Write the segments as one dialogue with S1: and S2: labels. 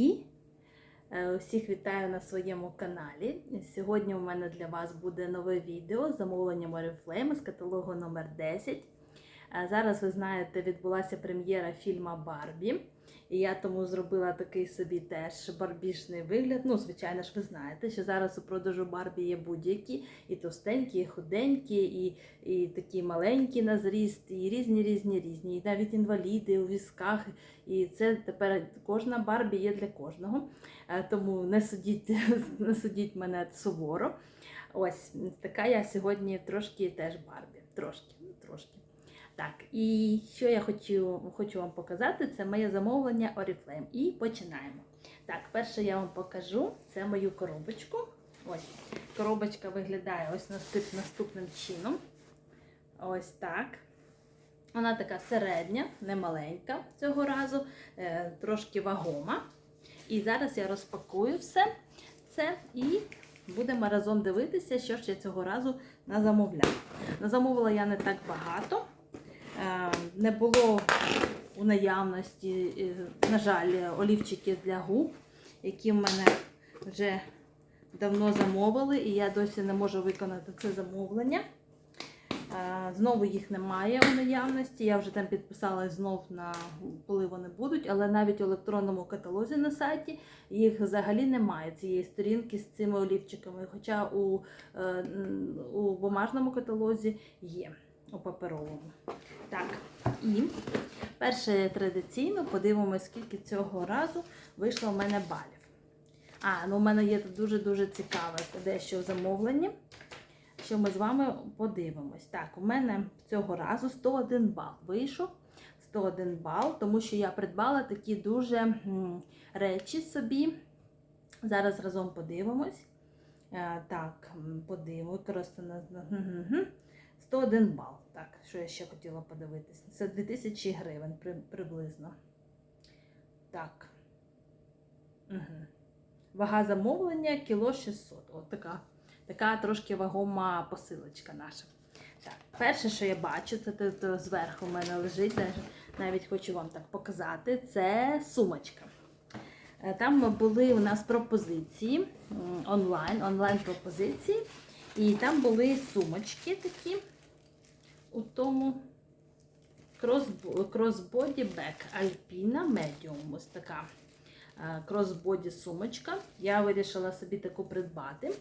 S1: І Усіх вітаю на своєму каналі. Сьогодні у мене для вас буде нове відео з замовленням Oriflame з каталогу номер 10. Е, Зараз ви знаєте, відбулася прем'єра фільму Барбі. І я тому зробила такий собі теж барбішний вигляд. Ну, звичайно ж, ви знаєте, що зараз у продажу Барбі є будь-які, і товстенькі, і худенькі, і, і такі маленькі на зріст, і різні, різні, різні. І навіть інваліди у візках. І це тепер кожна Барбі є для кожного. Е, Тому не судіть, не судіть мене суворо. Ось така я сьогодні трошки теж Барбі. Трошки, трошки. Так, і що я хочу, хочу вам показати, це моє замовлення Oriflame. І починаємо. Так, перше я вам покажу це мою коробочку. Ось, коробочка виглядає ось наступ, наступним чином. Ось так. Вона така середня, не маленька цього разу, е, трошки вагома. І зараз я розпакую все це і будемо разом дивитися, що ж я цього разу назамовляла. Назамовила я не так багато. Е, Не було у наявності, е, на жаль, олівчиків для губ, які в мене вже давно замовили, і я досі не можу виконати це замовлення. Е, Знову їх немає у наявності. Я вже там підписалась знов на коли вони будуть, але навіть у електронному каталозі на сайті їх взагалі немає цієї сторінки з цими олівчиками. Хоча у, у бумажному каталозі є у паперовому. Так, і перше традиційно подивимося, скільки цього разу вийшло в мене балів. А, ну у мене є дуже-дуже цікаве дещо в замовленні, що ми з вами подивимось. Так, у мене цього разу 101 бал вийшов. 101 бал, тому що я придбала такі дуже речі собі. Зараз разом подивимось. Е, Так, м, подивимось. Використано. Мгм. 101 бал. Так, що я ще хотіла подивитись? Це 2000 гривень при- приблизно. Так. Угу. Вага замовлення кіло 600. От така, така трошки вагома посилочка наша. Так, перше, що я бачу, це тут зверху в мене лежить, навіть, хочу вам так показати, це сумочка. Е, Там були у нас пропозиції онлайн, онлайн пропозиції. І там були сумочки такі у тому кросбоді бек Alpina Medium. Ось така кросбоді сумочка. Я вирішила собі таку придбати.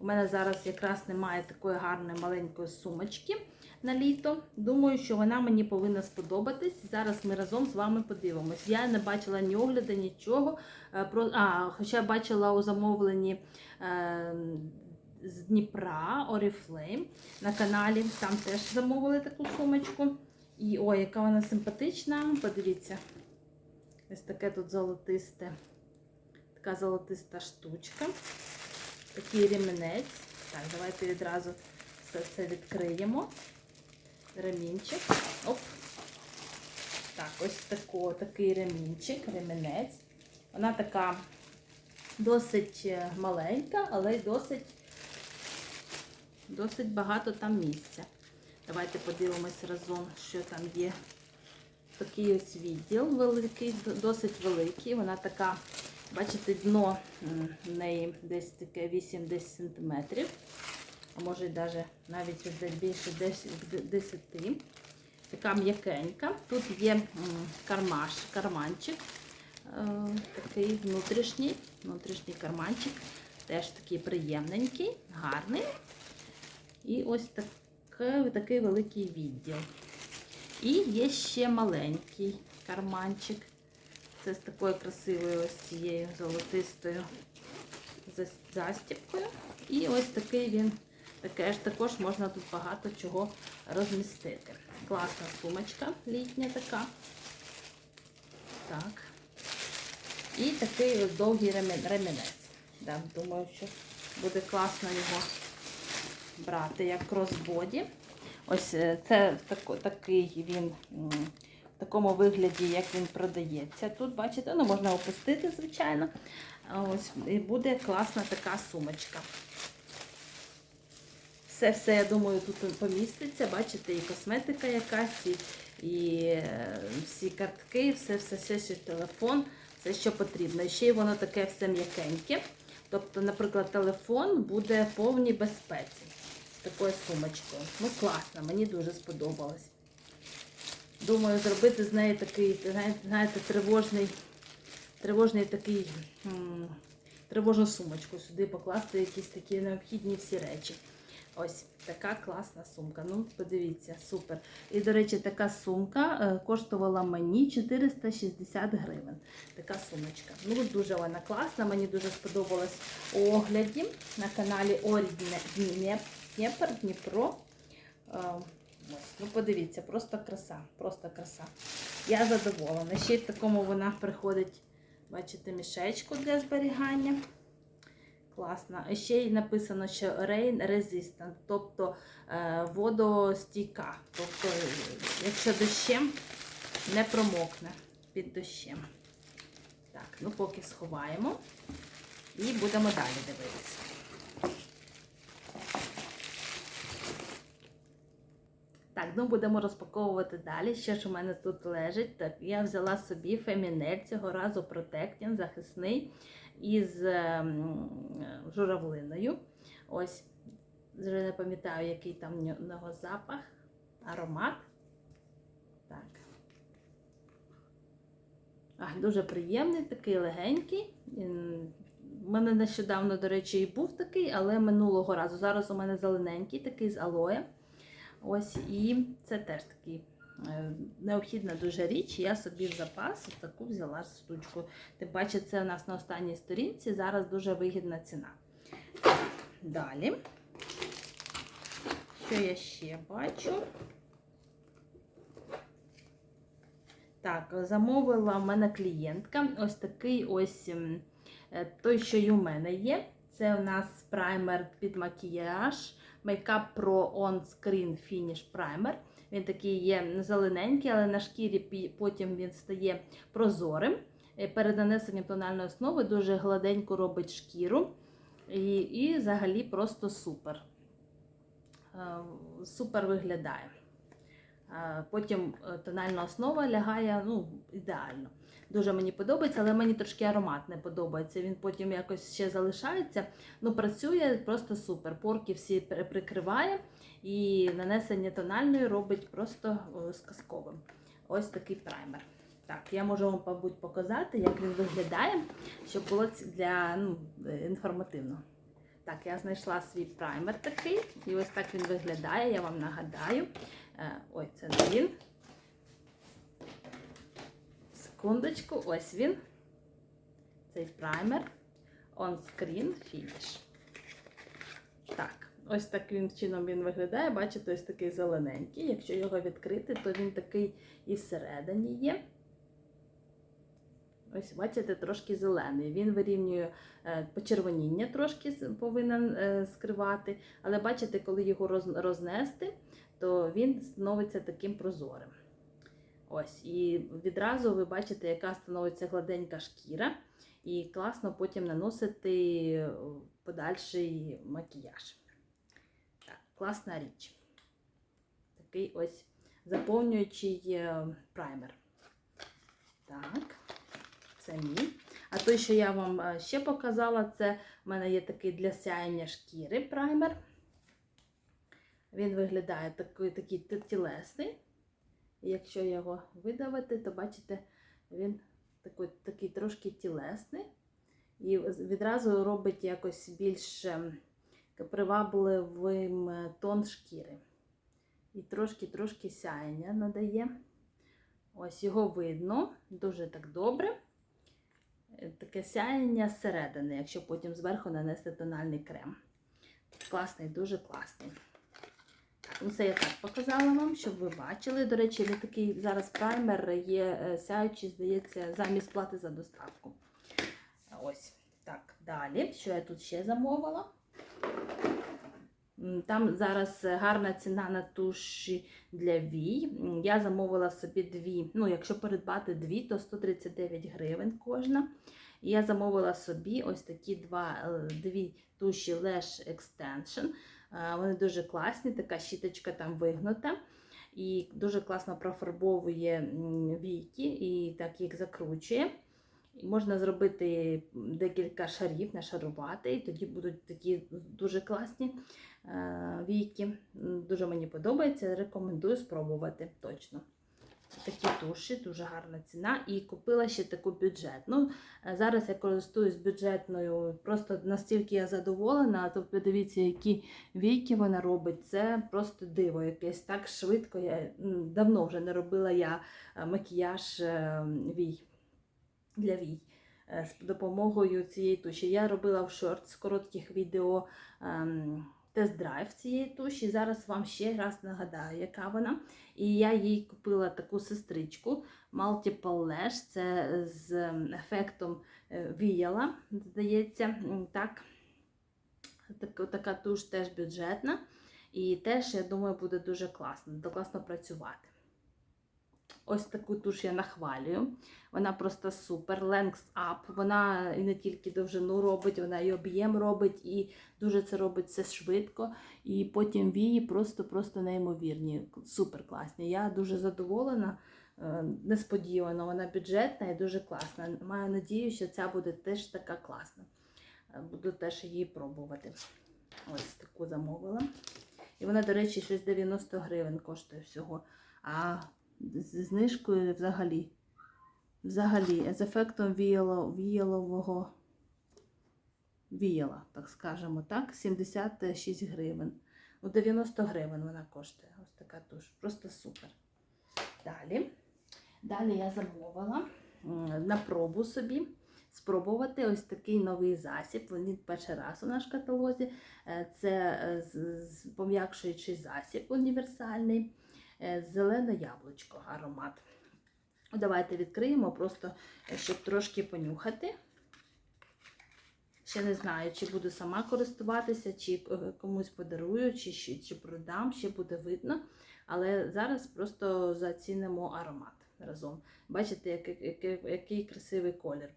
S1: У мене зараз якраз немає такої гарної маленької сумочки на літо. Думаю, що вона мені повинна сподобатись. Зараз ми разом з вами подивимось. Я не бачила ні огляду, нічого. Е. А, Хоча бачила у замовленні е, з Дніпра Oriflame на каналі. Там теж замовили таку сумочку. І ой, яка вона симпатична. Подивіться. Ось таке тут золотисте, така золотиста штучка. Такий ремінець. Так, давайте відразу все це відкриємо. Ремінчик. Оп. Так, ось тако, такий ремінчик, ремінець. Вона така досить е, маленька, але й досить, досить багато там місця. Давайте подивимось разом, що там є. Такий ось відділ великий, досить великий. Вона така, бачите, дно в неї десь таке 8-10 см, а може навіть навіть більше 10. Така м'якенька. Тут є кармаш, карманчик, такий внутрішній, внутрішній карманчик, теж такий приємненький, гарний. І ось такий, такий великий відділ. І є ще маленький карманчик. Це з такою красивою ось цією золотистою застіпкою. І ось такий він, таке ж також можна тут багато чого розмістити. Класна сумочка літня така. Так. І такий довгий ремінець. Да, думаю, що буде класно його брати як кросбоді. Ось е, це так, такий він в такому вигляді, як він продається. Тут, бачите, ну можна опустити, звичайно. Ось І буде класна така сумочка. Все-все, я думаю, тут поміститься. Бачите, і косметика якась, і, і всі картки, все-все, ще телефон. Це що потрібно. І ще й воно таке все м'якеньке. Тобто, наприклад, телефон буде повній безпеці такою сумочкою. Ну, класно, мені дуже сподобалось. Думаю, зробити з неї такий, знаєте, тривожний, тривожний такий, тривожну сумочку. Сюди покласти якісь такі необхідні всі речі. Ось така класна сумка. Ну, подивіться, супер. І, до речі, така сумка е, коштувала мені 460 гривень. Така сумочка. Ну, дуже вона класна, мені дуже сподобалась у огляді на каналі Орі Днє- Дніпр, Дніпро. Е, ну подивіться, просто краса, просто краса. Я задоволена. Ще й в такому вона приходить, бачите, мішечку для зберігання. Класно. Ще й написано, що Rain Resistant, тобто е, водостійка. Тобто, якщо дощем, не промокне під дощем. Так, ну поки сховаємо і будемо далі дивитися. Так, ну будемо розпаковувати далі. Що ж у мене тут лежить? Так, я взяла собі фемінель цього разу Protectin захисний із ем, журавлиною. Ось, вже не пам'ятаю, який там в нього запах, аромат. Так. А, дуже приємний, такий легенький. У мене нещодавно, до речі, і був такий, але минулого разу. Зараз у мене зелененький, такий з алоє. Ось, і це теж такий е, необхідна дуже річ. Я собі в запас таку взяла штучку. Тим паче, це у нас на останній сторінці. Зараз дуже вигідна ціна. Далі. Що я ще бачу? Так, замовила в мене клієнтка. Ось такий ось ем, е, той, що й у мене є. Це у нас праймер під макіяж. Makeup Pro On Screen Finish Primer. Він такий є зелененький, але на шкірі потім він стає прозорим. Е, Перед нанесенням тональної основи дуже гладенько робить шкіру. І, і взагалі просто супер. Е, Супер виглядає. Потім е, тональна основа лягає ну, ідеально. Дуже мені подобається, але мені трошки аромат не подобається. Він потім якось ще залишається. Ну, працює просто супер. Порки всі прикриває і нанесення тональної робить просто сказковим. Ось такий праймер. Так, я можу вам, мабуть, показати, як він виглядає, щоб було для ну, е, інформативно. Так, я знайшла свій праймер такий, і ось так він виглядає, я вам нагадаю. Е, Ой, це не він. Секундочку, ось він. Цей праймер. On Screen Finish. Так, ось таким чином він виглядає. Бачите, ось такий зелененький. Якщо його відкрити, то він такий і всередині є. Ось, бачите, трошки зелений. Він вирівнює е, почервоніння, трошки повинен е, скривати. Але бачите, коли його рознести, то він становиться таким прозорим. Ось, і відразу ви бачите, яка становиться гладенька шкіра, і класно потім наносити подальший макіяж. Так, класна річ. Такий ось заповнюючий е, праймер. Так, це мій. А той, що я вам е, ще показала, це в мене є такий для сяєння шкіри праймер. Він виглядає такий, такий тілесний. Якщо його видавити, то бачите, він такий, такий трошки тілесний. І відразу робить якось більш ем, привабливим е, тон шкіри. І трошки-трошки сяєння надає. Ось його видно дуже так добре. Е, Таке сяєння зсередини, якщо потім зверху нанести тональний крем. Класний, дуже класний. Це я так показала вам, щоб ви бачили. До речі, він такий зараз праймер є е, сяючий, здається, замість плати за доставку. Ось. Так, далі. Що я тут ще замовила? Там зараз гарна ціна на туші для вій. Я замовила собі дві. Ну, якщо придбати дві, то 139 гривень кожна. І я замовила собі ось такі два, е, дві туші Lash Extension. Вони дуже класні, така щіточка там вигнута. І дуже класно профарбовує війки і так їх закручує. Можна зробити декілька шарів, нашарувати, і тоді будуть такі дуже класні війки. Дуже мені подобається, рекомендую спробувати точно. Такі туші, дуже гарна ціна. І купила ще таку бюджетну. Е, Зараз я користуюсь бюджетною, просто настільки я задоволена, то подивіться, які війки вона робить. Це просто диво якесь так швидко. Я давно вже не робила я е, макіяж е, вій для вій з допомогою цієї туші. Я робила в шорт з коротких відео ем, тест-драйв цієї туші. Зараз вам ще раз нагадаю, яка вона. І я їй купила таку сестричку Multiple Lash. Це з ем, ефектом е, віяла, здається. Так. Так, така туш теж бюджетна. І теж, я думаю, буде дуже класно, класно працювати. Ось таку туш я нахвалюю. Вона просто супер. Length up. Вона і не тільки довжину робить, вона і об'єм робить, і дуже це робить все швидко. І потім вії просто-просто неймовірні, супер класні. Я дуже задоволена. е, Несподівано, вона бюджетна і дуже класна. Маю надію, що ця буде теж така класна. Е, Буду теж її пробувати. Ось таку замовила. І вона, до речі, щось 90 гривень коштує всього. А з знижкою взагалі. Взагалі, з ефектом віяло, віялового віяла, так скажемо, так, 76 гривень. Ну, 90 гривень вона коштує. Ось така туш. Просто супер. Далі. Далі я замовила на пробу собі спробувати ось такий новий засіб. Він перший раз у наш каталозі. Е, Це е, пом'якшуючий засіб універсальний. Е, Зелене яблучко аромат. Давайте відкриємо, просто е, щоб трошки понюхати. Ще не знаю, чи буду сама користуватися, чи е, комусь подарую, чи, чи, продам, ще буде видно. Але зараз просто зацінимо аромат разом. Бачите, який, який, який красивий колір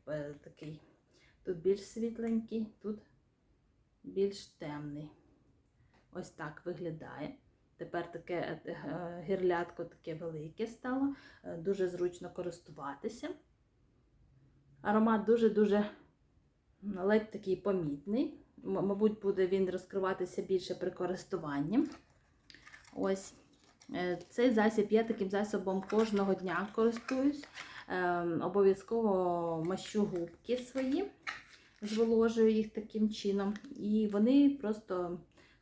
S1: такий. Тут більш світленький, тут більш темний. Ось так виглядає. Тепер таке е, е, гірлятко таке велике стало, е, дуже зручно користуватися. Аромат дуже-дуже ледь такий помітний. Мабуть, буде він розкриватися більше при користуванні. Ось цей засіб я таким засобом кожного дня користуюсь. Обов'язково мащу губки свої, зволожую їх таким чином. І вони просто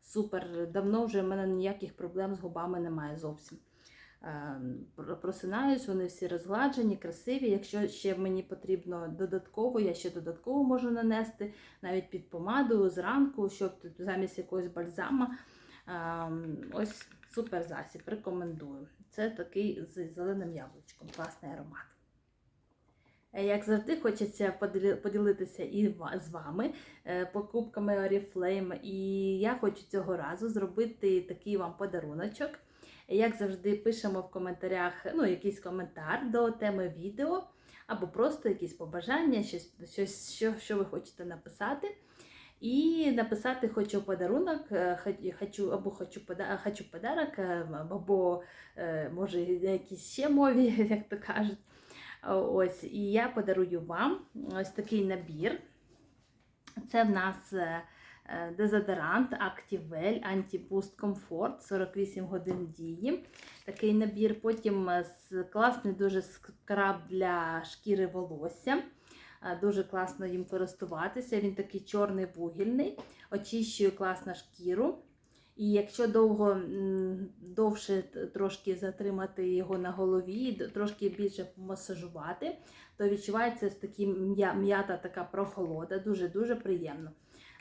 S1: супер. Давно вже в мене ніяких проблем з губами немає зовсім. Ем, Просинаюсь, вони всі розгладжені, красиві. Якщо ще мені потрібно додатково, я ще додатково можу нанести навіть під помаду зранку, щоб замість якогось бальзама. Ем, Ось супер засіб, рекомендую. Це такий з зеленим яблучком, класний аромат. Е, Як завжди, хочеться поділитися і з вами е, покупками Oriflame. І я хочу цього разу зробити такий вам подаруночок. Як завжди, пишемо в коментарях ну, якийсь коментар до теми відео, або просто якісь побажання, щось, щось що, що ви хочете написати. І написати хочу подарунок, е, хочу, або хочу, хочу подарок, або може на якійсь ще мові, як то кажуть. Ось, і я подарую вам ось такий набір. Це в нас е, е, дезодорант Activell Anti-Boost Comfort 48 годин дії. Такий набір. Потім е, класний дуже скраб для шкіри волосся. Е, Дуже класно їм користуватися. Він такий чорний вугільний, очищує класно шкіру. І якщо довго довше трошки затримати його на голові, трошки більше помасажувати, то відчувається такі м'ята така прохолода, дуже-дуже приємно.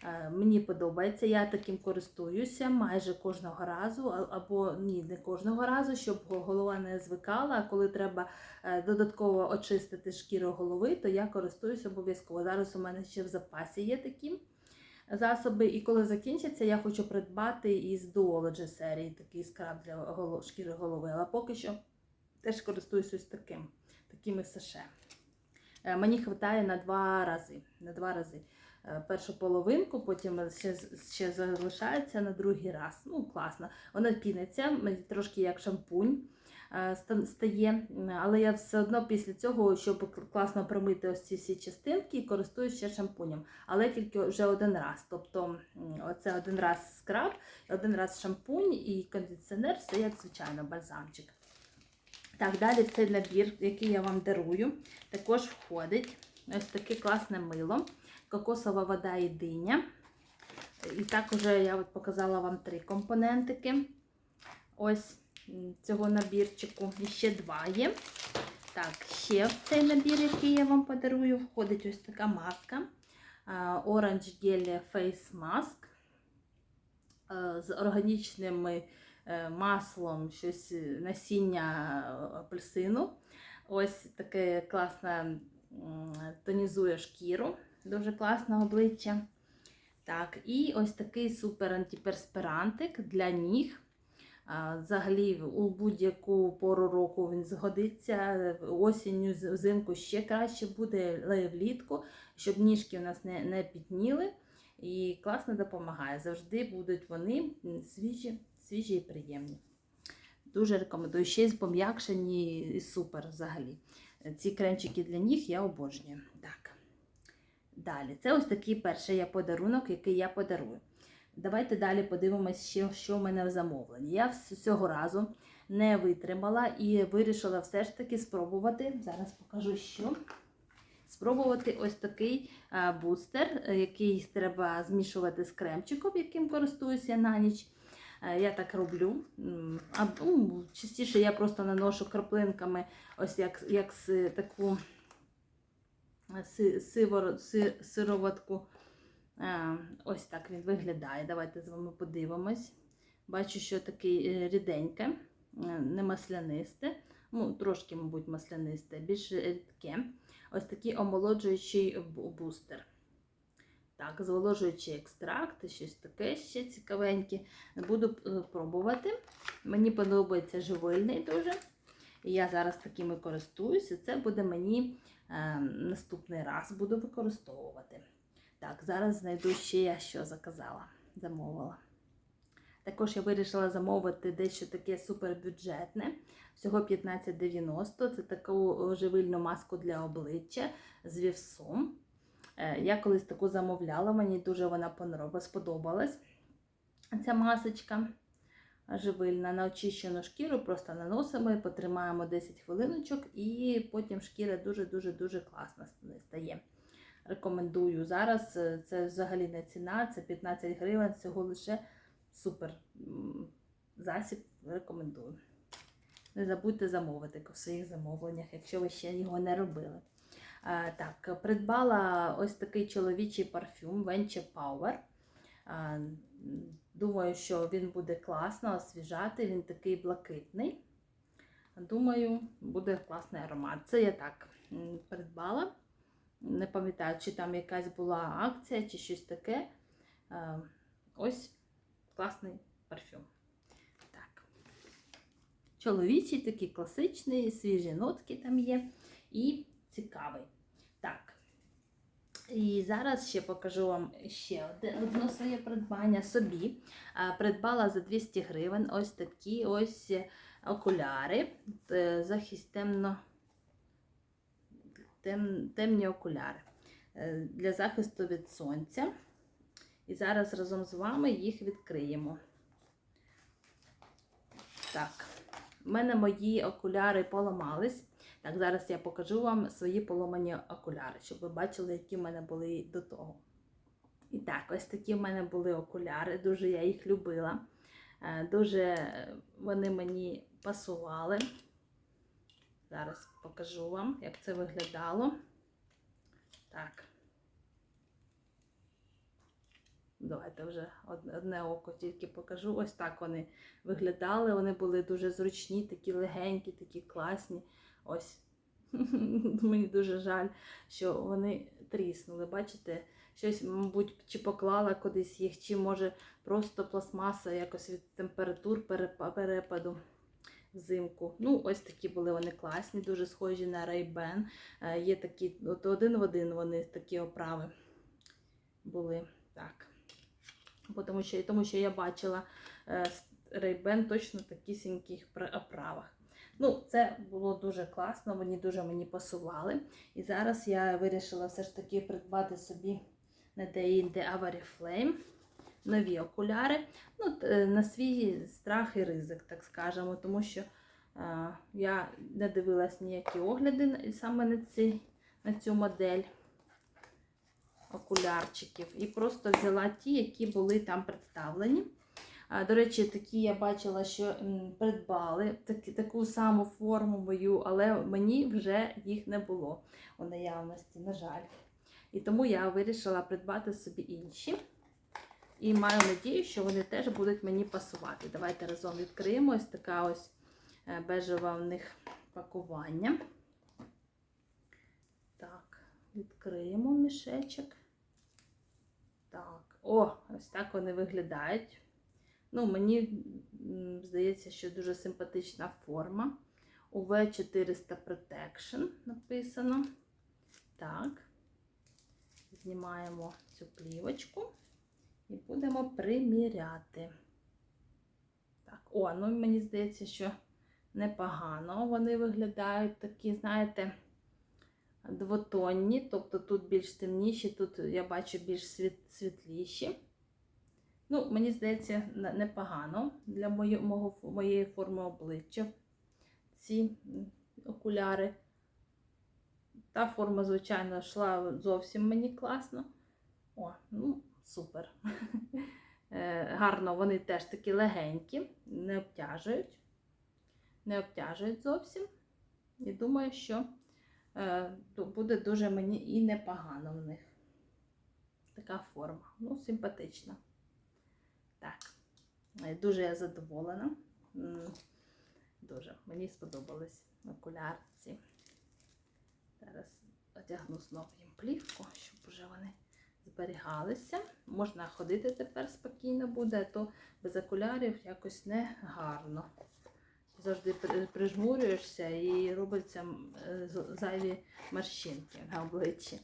S1: Е, Мені подобається, я таким користуюся майже кожного разу, або ні, не кожного разу, щоб голова не звикала. А коли треба е, додатково очистити шкіру голови, то я користуюсь обов'язково. Зараз у мене ще в запасі є такі засоби, і коли закінчиться, я хочу придбати із Duology серії такий скраб для шкіри голови. Але поки що теж користуюсь ось таким, такими саше. Е, Мені вистачає на два рази. На два рази. Е, Першу половинку, потім ще, ще залишається на другий раз. Ну, класно. Вона піниться, трошки як шампунь. Е, ста- стає, але я все одно після цього, щоб класно промити ось ці всі частинки, користуюсь ще шампунем, але тільки вже один раз. Тобто м, оце один раз скраб, один раз шампунь і кондиціонер, все як звичайно, бальзамчик. Так, далі цей набір, який я вам дарую, також входить ось таке класне мило, кокосова вода і диня. І так уже я показала вам три компонентики. Ось цього набірчику. І ще два є. Так, ще в цей набір, який я вам подарую, входить ось така маска. Orange Gel Face Mask з органічним е, маслом, щось е, насіння е, апельсину. Ось таке класне тонізує шкіру, дуже класне обличчя. Так, і ось такий супер антиперспирантик для ніг. Взагалі, у будь-яку пору року він згодиться. Осінню, взимку ще краще буде, але влітку, щоб ніжки у нас не, не пітніли. І класно допомагає. Завжди будуть вони свіжі, свіжі і приємні. Дуже рекомендую. Ще й пом'якшені і супер взагалі. Ці кремчики для ніг я обожнюю. Так. Далі, це ось такий перший я подарунок, який я подарую. Давайте далі подивимось, що, що в мене в замовленні. Я цього разу не витримала і вирішила все ж таки спробувати. Зараз покажу, що. Спробувати ось такий бустер, е, який треба змішувати з кремчиком, яким користуюся на ніч. Е, Я так роблю. А, ну, частіше я просто наношу краплинками, ось як, як таку си, сироватку. Е, Ось так він виглядає. Давайте з вами подивимось. Бачу, що такий е, ріденьке, е, не маслянисте, ну, трошки, мабуть, маслянисте, більш рідке. Ось такий омолоджуючий бустер. Так, зволожуючий екстракт, щось таке ще цікавеньке. Буду пробувати. Мені подобається живильний дуже. І я зараз такими користуюся. Це буде мені е, наступний раз буду використовувати. Так, зараз знайду ще я що заказала, замовила. Також я вирішила замовити дещо таке супербюджетне. Всього 15,90. Це таку живильну маску для обличчя з вівсом. Е, Я колись таку замовляла, мені дуже вона сподобалась. Ця масочка живильна на очищену шкіру, просто наносимо і потримаємо 10 хвилиночок, і потім шкіра дуже-дуже-дуже класна стає. Рекомендую. Зараз е, це взагалі не ціна, це 15 гривень, всього лише супер засіб. Рекомендую. Не забудьте замовити в своїх замовленнях, якщо ви ще його не робили. А, так, придбала ось такий чоловічий парфюм Venture Power. А, думаю, що він буде класно освіжати, він такий блакитний. Думаю, буде класний аромат. Це я так придбала. Не пам'ятаю, чи там якась була акція, чи щось таке. Е, Ось класний парфюм. Так. Чоловічий, такий класичний, свіжі нотки там є. І цікавий. Так. І зараз ще покажу вам ще одне своє придбання собі. Е, Придбала за 200 гривень ось такі ось окуляри. Е, Захист темно тем, темні окуляри е, для захисту від сонця. І зараз разом з вами їх відкриємо. Так, в мене мої окуляри поламались. Так, зараз я покажу вам свої поломані окуляри, щоб ви бачили, які в мене були до того. І так, ось такі в мене були окуляри, дуже я їх любила. Е, Дуже вони мені пасували. Зараз покажу вам, як це виглядало. Так. Давайте вже одне око тільки покажу. Ось так вони виглядали. Вони були дуже зручні, такі легенькі, такі класні. Ось. Мені дуже жаль, що вони тріснули. Бачите, щось, мабуть, чи поклала кудись їх, чи може просто пластмаса якось від температур перепаду взимку. Ну, ось такі були вони класні, дуже схожі на Ray-Ban. Е, Є такі, от один в один вони такі оправи були. Так. Тому що, тому що я бачила е, Ray-Ban точно такісіньких оправах. Ну, це було дуже класно, вони дуже мені пасували. І зараз я вирішила все ж таки придбати собі не де-інде а в Oriflame нові окуляри. Ну, е, на свій страх і ризик, так скажемо, тому що я не дивилась ніякі огляди саме на, ці, на цю модель окулярчиків. І просто взяла ті, які були там представлені. До речі, такі я бачила, що придбали таку саму форму мою, але мені вже їх не було у наявності, на жаль. І тому я вирішила придбати собі інші. І маю надію, що вони теж будуть мені пасувати. Давайте разом відкриємо ось така ось е, бежева в них пакування. Так, відкриємо мішечок. Так, о, ось так вони виглядають. Ну, мені здається, що дуже симпатична форма. UV 400 Protection написано. Так, знімаємо цю плівочку і будемо приміряти. Так, о, ну мені здається, що непогано вони виглядають такі, знаєте, двотонні, тобто тут більш темніші, тут я бачу більш світ, світліші. Ну, мені здається, непогано для моє- моєї форми обличчя ці окуляри. Та форма, звичайно, йшла зовсім мені класно. О, ну, супер. Е, Гарно, вони теж такі легенькі, не обтяжують. Не обтяжують зовсім. І думаю, що е, буде дуже мені і непогано в них. Така форма. Ну, симпатична. Так, Е, дуже я задоволена. Дуже мені сподобались окулярці. Зараз одягну знову їм плівку, щоб вже вони зберігалися. Можна ходити тепер спокійно буде, а то без окулярів якось не гарно. Завжди прижмурюєшся і робиться е, зайві морщинки на обличчі.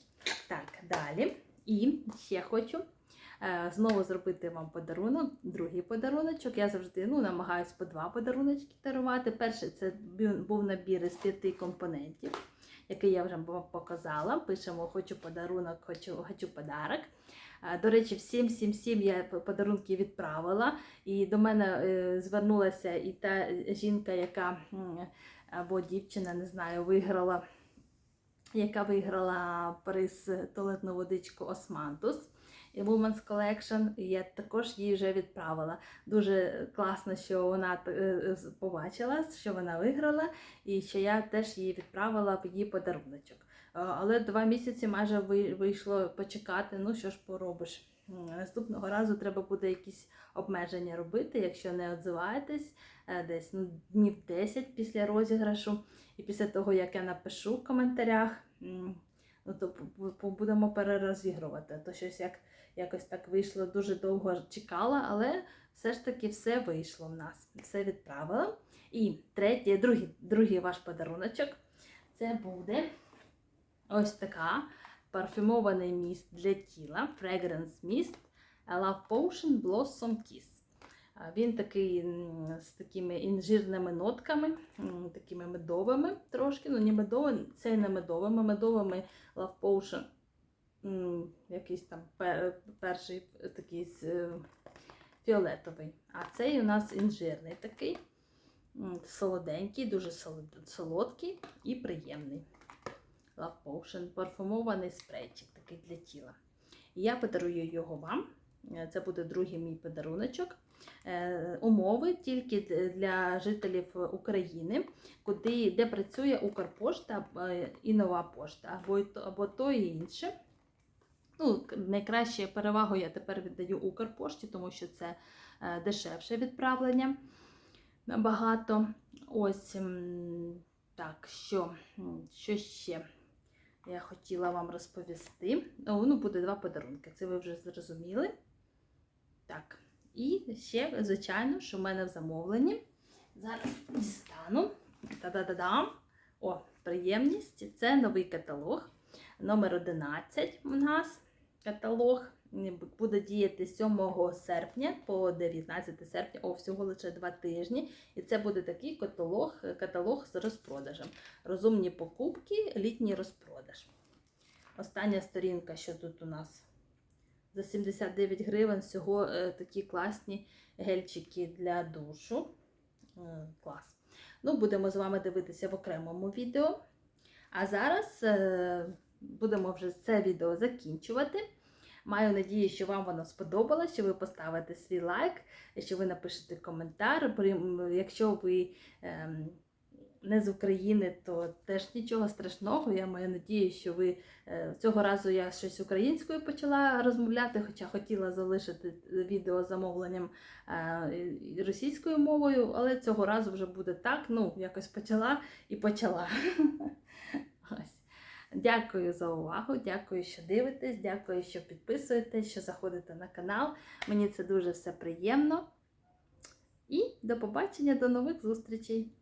S1: Так, далі. І ще хочу е, знову зробити вам подарунок, другий подаруночок. Я завжди ну, намагаюся по два подаруночки дарувати. Перший це був набір із п'яти компонентів, який я вже вам показала. Пишемо Хочу подарунок, хочу, хочу подарок. До речі, всім, всім, всім я подарунки відправила. І до мене е, звернулася і та жінка, яка або дівчина, не знаю, виграла, яка виграла приз туалетну водичку Османтус. І Women's Collection, і я також їй вже відправила. Дуже класно, що вона е, побачила, що вона виграла, і що я теж їй відправила в її подаруночок. Е, Але два місяці майже вийшло почекати. Ну що ж поробиш? Наступного разу треба буде якісь обмеження робити, якщо не відзиваєтесь е, десь ну, днів 10 після розіграшу. І після того, як я напишу в коментарях, ну, то бу- бу- будемо перерозігрувати. То щось як, якось так вийшло, дуже довго чекала, але все ж таки все вийшло в нас. Все відправила. І третій, другий, другий ваш подаруночок це буде ось така парфюмований міст для тіла, Fragrance Mist Love Potion Blossom Kiss. Він такий з такими інжирними нотками, такими медовими трошки. Ну, не медовими, це не медовими, медовими Love Potion. Якийсь там перший такий е, фіолетовий. А цей у нас інжирний такий, солоденький, дуже солодкий і приємний. Love Potion, парфумований спрейчик такий для тіла. Я подарую його вам. Е, Це буде другий мій подаруночок. Е, Умови тільки для жителів України, куди, де працює Укрпошта і нова пошта, або, або то і інше. Ну, найкраще перевагу я тепер віддаю Укрпошті, тому що це е, дешевше відправлення набагато. Ось так, що, що ще я хотіла вам розповісти. О, ну, буде два подарунки, це ви вже зрозуміли. Так, і ще, звичайно, що в мене в замовленні. Зараз дістану. Та-да-да-дам. О, приємність. Це новий каталог. Номер 11 у нас каталог. буде діяти 7 серпня по 19 серпня, о, всього лише два тижні. І це буде такий каталог, каталог з розпродажем. Розумні покупки, літній розпродаж. Остання сторінка, що тут у нас за 79 гривень всього е, такі класні гельчики для душу. Е, клас. Ну, будемо з вами дивитися в окремому відео. А зараз е, будемо вже це відео закінчувати. Маю надію, що вам воно сподобалось, що ви поставите свій лайк, що ви напишете коментар. Якщо ви ем, не з України, то теж нічого страшного. Я маю надію, що ви е, цього разу я щось українською почала розмовляти, хоча хотіла залишити відео з замовленням е, російською мовою, але цього разу вже буде так. Ну, якось почала і почала. Ось. Дякую за увагу, дякую, що дивитесь, дякую, що підписуєтесь, що заходите на канал. Мені це дуже все приємно. І до побачення, до нових зустрічей!